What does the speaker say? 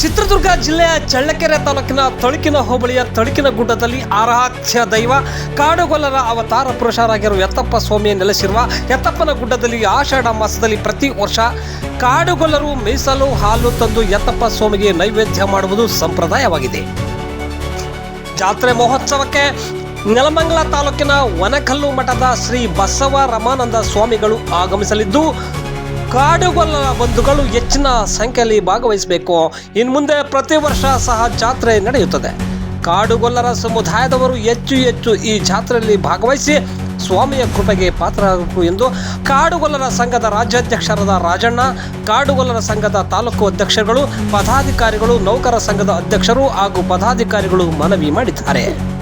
ಚಿತ್ರದುರ್ಗ ಜಿಲ್ಲೆಯ ಚಳ್ಳಕೆರೆ ತಾಲೂಕಿನ ತಳುಕಿನ ಹೋಬಳಿಯ ತಳುಕಿನ ಗುಡ್ಡದಲ್ಲಿ ಆರಾಧ್ಯ ದೈವ, ಕಾಡುಗೊಲ್ಲರ ಅವತಾರ ಪುರುಷರಾಗಿರುವ ಯತ್ತಪ್ಪ ಸ್ವಾಮಿ ನೆಲೆಸಿರುವ ಯತ್ತಪ್ಪನ ಗುಡ್ಡದಲ್ಲಿ ಆಷಾಢ ಮಾಸದಲ್ಲಿ ಪ್ರತಿ ವರ್ಷ ಕಾಡುಗೊಲ್ಲರು ಮೀಸಲು ಹಾಲು ತಂದು ಯತ್ತಪ್ಪ ಸ್ವಾಮಿಗೆ ನೈವೇದ್ಯ ಮಾಡುವುದು ಸಂಪ್ರದಾಯವಾಗಿದೆ. ಜಾತ್ರೆ ಮಹೋತ್ಸವಕ್ಕೆ ನೆಲಮಂಗಲ ತಾಲೂಕಿನ ವನಕಲ್ಲು ಮಠದ ಶ್ರೀ ಬಸವ ರಮಾನಂದ ಸ್ವಾಮಿಗಳು ಆಗಮಿಸಲಿದ್ದು ಕಾಡುಗೊಲ್ಲರ ಬಂಧುಗಳು ಹೆಚ್ಚಿನ ಸಂಖ್ಯೆಯಲ್ಲಿ ಭಾಗವಹಿಸಬೇಕು. ಇನ್ನು ಮುಂದೆ ಪ್ರತಿ ವರ್ಷ ಸಹ ಜಾತ್ರೆ ನಡೆಯುತ್ತದೆ. ಕಾಡುಗೊಲ್ಲರ ಸಮುದಾಯದವರು ಹೆಚ್ಚು ಹೆಚ್ಚು ಈ ಜಾತ್ರೆಯಲ್ಲಿ ಭಾಗವಹಿಸಿ ಸ್ವಾಮಿಯ ಕೃಪೆಗೆ ಪಾತ್ರರಾಗಬೇಕು ಎಂದು ಕಾಡುಗೊಲ್ಲರ ಸಂಘದ ರಾಜ್ಯಾಧ್ಯಕ್ಷರಾದ ರಾಜಣ್ಣ, ಕಾಡುಗೊಲ್ಲರ ಸಂಘದ ತಾಲೂಕು ಅಧ್ಯಕ್ಷರುಗಳು, ಪದಾಧಿಕಾರಿಗಳು, ನೌಕರ ಸಂಘದ ಅಧ್ಯಕ್ಷರು ಹಾಗೂ ಪದಾಧಿಕಾರಿಗಳು ಮನವಿ ಮಾಡಿದ್ದಾರೆ.